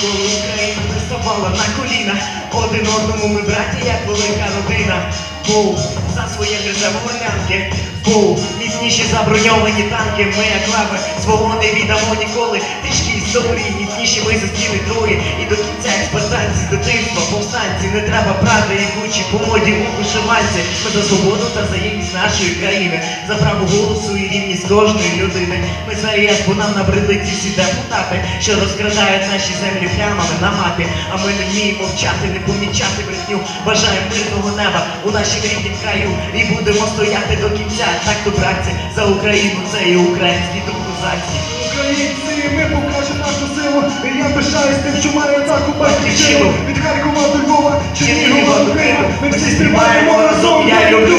коли Україна приставала на коліна, один одному ми браті, як велика родина. Боу, за своє державу лянки, Боу, міцніші заброньовані танки, ми як лави свого не віддамо ніколи. Тишкі історії, міцніші ми зустріли троє. Не треба брати і кучі по моді у вишиванці. Ми за свободу та за єдність нашої країни. За право голосу і рівність кожної людини. Ми за ЄС, бо нам набридли ці всі депутати, що розкрадають наші землі плямами на мапі. А ми не вміємо вчати, не помічати брехню. Бажаємо мирного неба у нашій ріднім краю. І будемо стояти до кінця. Так то братці, за Україну це і український дух. Українці, ми покажемо нашу силу. І я пишаюсь тим, що має таку батьківщину. Від Харкова до Львова, не Києва. Ми всі співаємо разом, я люблю.